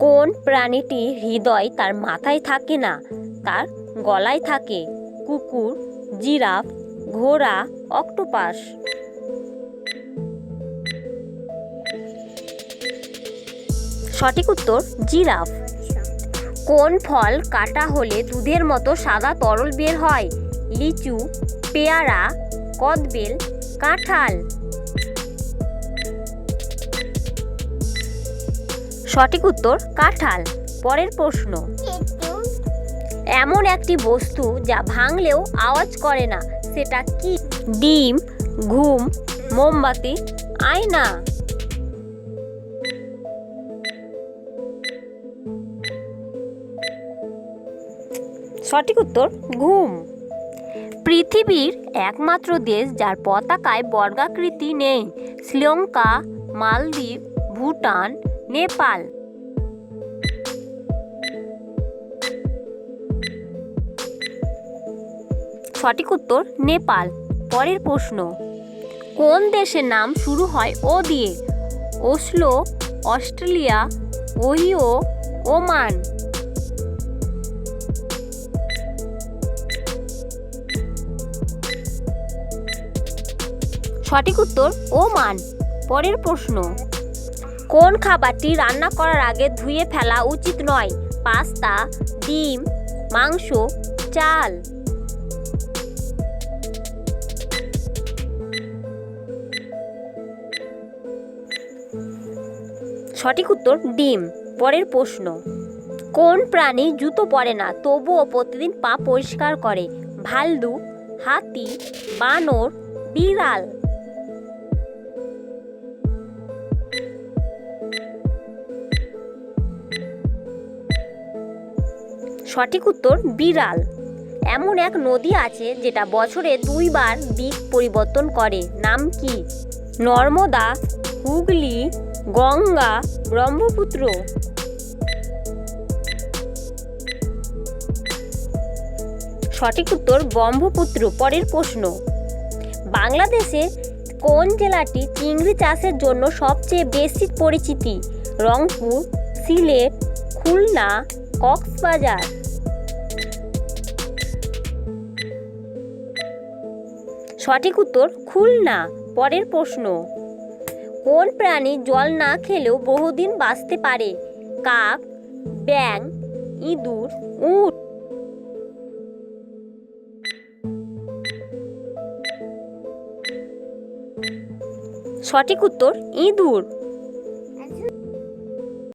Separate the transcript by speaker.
Speaker 1: কোন প্রাণীটি হৃদয় তার মাথায় থাকে না? তার গলায় থাকে কুকুর, জিরাফ, ঘোড়া, অক্টোপাস। সঠিক উত্তর, জিরাফ। কোন ফল কাটা হলে দুধের মতো সাদা তরল বের হয়? লিচু, পেয়ারা, কদবেল, কাঁঠাল। সঠিক উত্তর, কাঁঠাল। পরের প্রশ্ন। এমন একটি বস্তু যা ভাঙলেও আওয়াজ করে না, সেটা কি? ডিম, ঘুম, মোমবাতি, আয়না। সঠিক উত্তর, ঘুম। পৃথিবীর একমাত্র দেশ যার পতাকায় বর্গাকৃতি নেই, শ্রীলঙ্কা, মালদ্বীপ, ভুটান নেপাল। সঠিক উত্তর, নেপাল। পরের প্রশ্ন, কোন দেশের নাম শুরু হয় ও দিয়ে? Oslo, Australia, Ohio, Oman. সঠিক উত্তর, ওমান। পরের প্রশ্ন কোন খাবারটি রান্না করার আগে ধুয়ে ফেলা উচিত নয়? পাস্তা, ডিম, মাংস, চাল। সঠিক উত্তর, ডিম। পরের প্রশ্ন, কোন প্রাণী জুতো পরে না, তবুও প্রতিদিন পা পরিষ্কার করে? ভাল্লু, হাতি, বানর, বিড়াল। সঠিক উত্তর বিড়াল। এমন এক নদী আছে যেটা বছরে দুইবার দিক পরিবর্তন করে। নাম কি? নর্মদা, হুগলি, গঙ্গা, ব্রহ্মপুত্র। সঠিক উত্তর ব্রহ্মপুত্র, পরের প্রশ্ন। বাংলাদেশে কোন জেলাটি চিংড়ি চাষের জন্য সবচেয়ে বেশি পরিচিতি? রংপুর, সিলেট, খুলনা কক্সবাজার। সঠিক উত্তর, খুলনা, পরের প্রশ্ন। কোন প্রাণী জল না খেলেও বহুদিন বাঁচতে পারে? কাক ব্যাং ইঁদুর, উট। সঠিক উত্তর, ইঁদুর।